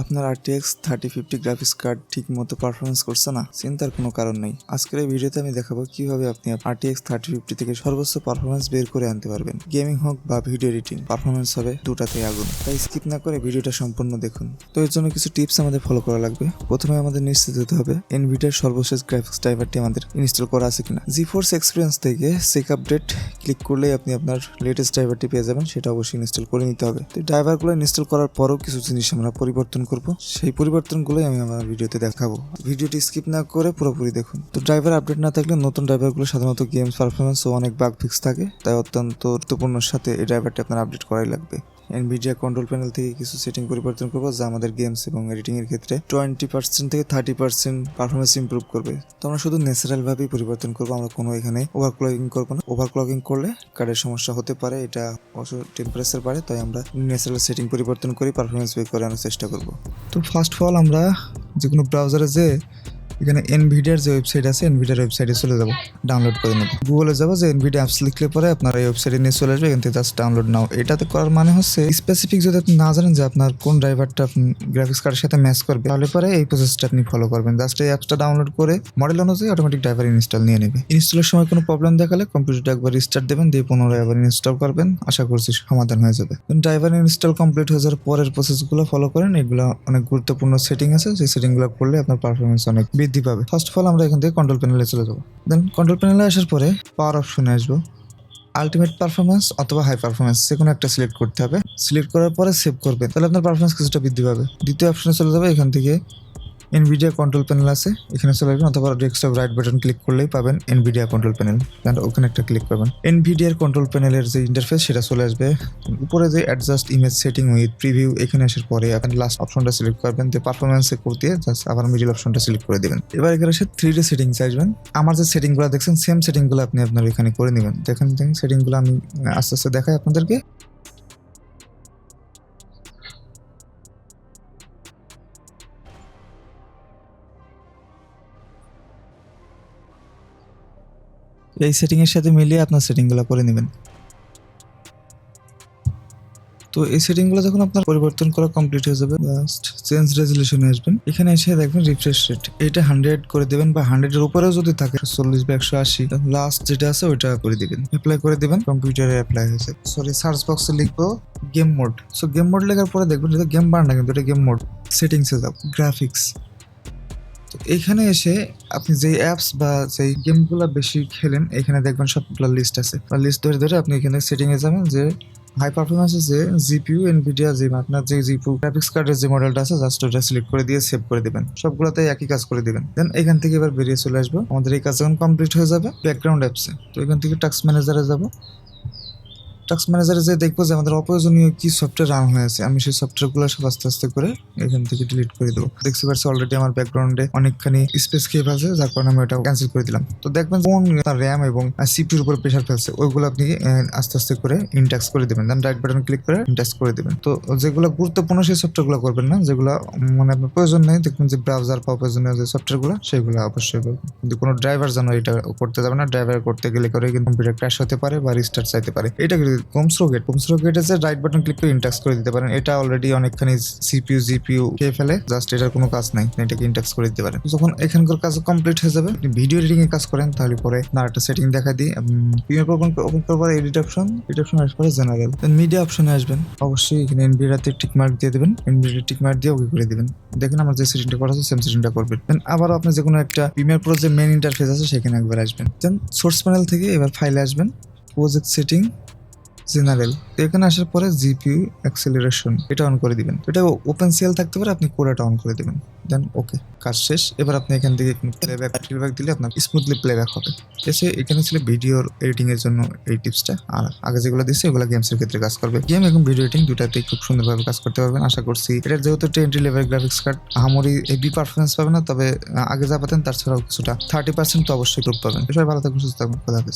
আপনার আর RTX thirty fifty graphics card ঠিক মতো পারফরমেন্স করছে না, চিন্তার কোনো কারণ নেই। আজকের এই ভিডিওতে আমি দেখাবো কীভাবে আপনি আরটিএক্স থার্টি ফিফটি থেকে সর্বোচ্চ পারফরমেন্স বের করে আনতে পারবেন। গেমিং হোক বা ভিডিও এডিটিং পারফরমেন্স হবে দুটাতেই আগুন। তাই স্কিপ না করে ভিডিওটা সম্পূর্ণ দেখুন। তো এর জন্য কিছু টিপস আমাদের ফলো করা লাগবে। প্রথমে আমাদের নিশ্চিত হতে হবে এনভিডিয়ার সর্বশেষ গ্রাফিক্স ড্রাইভারটি আমাদের ইনস্টল করা আছে কিনা। জি ফোর্স এক্সপিরিয়েন্স থেকে সেক আপডেট ক্লিক করলেই আপনি আপনার লেটেস্ট ড্রাইভারটি পেয়ে যাবেন, সেটা অবশ্যই ইনস্টল করে নিতে হবে। তো ড্রাইভারগুলো ইনস্টল করার পরও কিছু জিনিস আমরা পরিবর্তন করব, সেই পরিবর্তনগুলোই আমি আমার ভিডিওতে দেখাবো। ভিডিওটি স্কিপ না করে পুরোপুরি দেখুন। তো ড্রাইভার আপডেট না থাকলে নতুন ড্রাইভারগুলো সাধারণত গেমস পারফরমেন্স ও অনেক বাগ ফিক্স থাকে, তাই অত্যন্ত গুরুত্বপূর্ণ সাথে এই ড্রাইভারটি আপনার আপডেট করাই লাগবে। এনভিডিয়া কন্ট্রোল প্যানেল থেকে কিছু সেটিং পরিবর্তন করব যা আমাদের গেমস এবং এডিটিং এর ক্ষেত্রে টোয়েন্টি পার্সেন্ট থেকে থার্টি পার্সেন্ট পারফরমেন্স ইমপ্রুভ করবে। তো আমরা শুধু ন্যাচারাল ভাবেই পরিবর্তন করব, আমরা কোনো এখানে ওভার ওভারক্লকিং করব না। ওভার ওভারক্লকিং করলে কার্ডের সমস্যা হতে পারে, এটা অবশ্য টেম্পারেচার বাড়ে, তাই আমরা ন্যাচারাল সেটিং পরিবর্তন করে পারফরমেন্স বের করে আনার চেষ্টা করব। তো ফার্স্ট অফ অল আমরা যে কোনো ব্রাউজারে যে এখানে এনভিডিয়ার যে ওয়েবসাইট আছে এনভিডিয়ার ওয়েবসাইটে চলে যাব ডাউনলোড করে নেব। গুগলে যাব, যে এনভিডিয়া অ্যাপস লিখলে পরে আপনার এই ওয়েবসাইটে নিয়ে চলে আসবে, এখান থেকে জাস্ট ডাউনলোড নাও। এটাতে করার মানে হচ্ছে স্পেসিফিক যদি আপনি না জানেন যে আপনার কোন ড্রাইভারটা আপনি গ্রাফিক্স কার্ডের সাথে ম্যাচ করবে, তাহলে পরে এই প্রসেসটা আপনি ফলো করবেন। জাস্ট এই অ্যাপসটা ডাউনলোড করে মডেল অনুযায়ী অটোমেটিক ড্রাইভার ইনস্টল নিয়ে নেবে। ইনস্টলের সময় কোনো প্রবলেম দেখালে কম্পিউটারটা একবার রিস্টার্ট দেবেন, দিয়ে পুনরায় আবার ইনস্টল করবেন। আশা করছি সমাধান হয়ে যাবে। ড্রাইভার ইনস্টল কমপ্লিট হয়ে যাওয়ার পরের প্রসেসগুলো ফলো করেন। এগুলো অনেক গুরুত্বপূর্ণ সেটিং আছে সেই সেটিংগুলো করলে আপনার পারফরমেন্স অনেক বৃদ্ধি পাবে। ফার্স্ট অফ অল আমরা এখান থেকে কন্ট্রোল প্যানেলে চলে যাব। দেন কন্ট্রোল প্যানেলে আসার পরে পাওয়ার অপশনে আসব। আলটিমেট পারফরমেন্স অথবা হাই পারফরমেন্স যে কোনো একটা সিলেক্ট করতে হবে। সিলেক্ট করার পরে সেভ করবেন। তাহলে আপনার পারফরমেন্স কিছুটা বৃদ্ধি পাবে। দ্বিতীয় অপশনে চলে যাবে, এখান থেকে এনভিডিয়া কন্ট্রোল প্যানেল আছে, এখানে চলে আসবেন অথবা ডেস্কটপ রাইট বাটন ক্লিক করলেই পাবেন এনভিডিয়া কন্ট্রোল প্যানেল দেন ওখানে একটা ক্লিক করবেন এনভিডিয়ার কন্ট্রোল প্যানেলের যে ইন্টারফেস সেটা চলে আসবে। উপরে যে adjust image setting with preview এখানে আসার পরে আপনি লাস্ট অপশনটা সিলেক্ট করবেন। দিয়ে পারফরমেন্সে করতে জাস্ট আবার মিডিল অপশনটা সিলেক্ট করে দিবেন। এবার এখানে এসে থ্রি ডি সেটিং চাইবেন আমার যে সেটিংগুলো দেখছেন সেম সেটিংগুলো আপনি আপনার এখানে করে নেবেন। দেখেন সেটিংগুলো আমি আস্তে আস্তে দেখাই আপনাদেরকে। এই সেটিংয়ের সাথে মিলিয়ে আপনার সেটিংগুলো করে নেবেন। তো এই সেটিংগুলো যখন আপনার পরিবর্তন করা কমপ্লিট হয়ে যাবে লাস্ট চেঞ্জ রেজলিউশনে আসবেন। এখানে এসে দেখবেন রিফ্রেশ রেট এটা হান্ড্রেড করে দেবেন বা হান্ড্রেডের উপরেও যদি থাকে চল্লিশ বা একশো আশি লাস্ট যেটা আছে ওইটা করে দিবেন। অ্যাপ্লাই করে দিবেন কম্পিউটারে অ্যাপ্লাই হয়েছে। সরি সার্চ বক্সে লিখব game mode so game mode লেখার পরে দেখবেন এটা গেম বার না কিন্তু এটা গেম মোড সেটিংসে যাও গ্রাফিক্স তো এখানে এসে আপনি যে অ্যাপস বা যেই গেমগুলো বেশি খেলেন, এখানে দেখবেন সবগুলো লিস্ট আছে। লিস্ট ধরে ধরে আপনি এখানে সেটিং এ যাবেন যে হাই পারফরমেন্সে যে জিপিইউ এনভিডিয়া যে আপনার যে জিপিইউ গ্রাফিক্স কার্ডের যে মডেলটা আছে জাস্ট ওটা সিলেক্ট করে দিয়ে সেভ করে দিবেন। সবগুলোতে একই কাজ করে দিবেন। দেন এখান থেকে এবার বেরিয়ে চলে আসব। আমাদের এই কাজ যখন কমপ্লিট হয়ে যাবে ব্যাকগ্রাউন্ড অ্যাপসে তো এখান থেকে টাস্ক ম্যানেজারে যাব। টাস্ক ম্যানেজারে যে দেখব যে আমাদের অপ্রয়োজনীয় কি সফটওয়্যার রান হয়ে আছে আমি সেই সফটওয়্যারগুলো সব আস্তে আস্তে করে এখান থেকে ডিলিট করে দেবো। দেখতে পাচ্ছি অলরেডি আমার ব্যাকগ্রাউন্ডে অনেকখানি স্পেস খেয়ে ফেলছে যার কারণে আমি এটা ক্যান্সেল করে দিলাম। তো দেখবেন কোন তার র্যাম এবং সিপির উপর প্রেশার ফেলছে, ওইগুলো আপনি আস্তে আস্তে করে ইনট্যাক্স করে দেবেন। দেন রাইট বাটন ক্লিক করে ইনট্যাক্স করে দেবেন। তো যেগুলো গুরুত্বপূর্ণ সেই সফটওয়্যারগুলো করবেন না, যেগুলো মানে আপনার প্রয়োজন নেই, দেখবেন যে ব্রাউজার বা প্রয়োজনীয় যে সফটওয়্যারগুলো সেগুলো অবশ্যই কিন্তু কোনো ড্রাইভার যেন এটা করতে যাবে না ড্রাইভার করতে গেলে করে কিন্তু কম্পিউটার ক্র্যাশ হতে পারে বা রিস্টার্ট চাইতে পারে। এটা কমস্রো গেট কমস্রো গেটে যে রাইট বাটন ক্লিক করে ইনট্যাক্স করে দিতে পারেন, এটা অলরেডি অনেকখানি সিপিইউ জিপিইউ খেয়ে ফেলে জাস্ট এটার কোনো কাজ নাই, এটাকে ইনট্যাক্স করে দিতে পারেন। যখন এখানকার কাজ কমপ্লিট হয়ে যাবে ভিডিও এডিটিং এর কাজ করেন, তাহলে পরে না একটা সেটিং দেখা দিই। প্রিমিয়ার ওপেন ওপেন করার পরে এডিট অপশন এডিট অপশন আসার পরে জেনারেল মিডিয়া অপশনে আসবেন। অবশ্যই এখানে এনভিডিয়াতে টিক মার্ক দিয়ে দেবেন। এনভিডিয়া টিক মার্ক দিয়ে ওকে করে দিবেন। দেখেন আমার যে সেটিংটা করা আছে সেম সেটিংটা করবেন দেন আবার আপনি যে কোনো একটা প্রিমিয়ার প্রো যে মেন ইন্টারফেস আছে, সেখানে একবার আসবেন। দেন সোর্স প্যানেল থেকে এবার ফাইলে আসবেন। প্রজেক্ট সেটিং জেনারেল এখানে আসার পরে জিপিইউ অ্যাক্সেলারেশন এটা অন করে দিবেন। এটা ওপেন সেল থাকতে পারে, আপনি কোডাটা অন করে দিবেন। দেন ওকে কাজ শেষ। এবার আপনি এখান থেকে প্লেব্যাক ফিডব্যাক দিলে আপনার স্মুথলি প্লেব্যাক হবে। এসে এখানে ছিল ভিডিওর এডিটিং এর জন্য এই টিপসটা আর আগে যেগুলো দিচ্ছে এগুলো গেমসের ক্ষেত্রে কাজ করবে। গেম এবং ভিডিও এডিটিং দুটাতে খুব সুন্দরভাবে কাজ করতে পারবেন, আশা করছি। এটার যেহেতু টোয়েন্টি লেভেল গ্রাফিক্স কার্ড আহামরি হেভি পারফরমেন্স পাবে না, তবে আগে যা পাতেন, তার ছাড়াও কিছুটা। থার্টি পার্সেন্ট তো অবশ্যই গ্রুপ পাবেন। সবাই ভালো থাকুন সুস্থ থাকুন খোদা হাফেজ।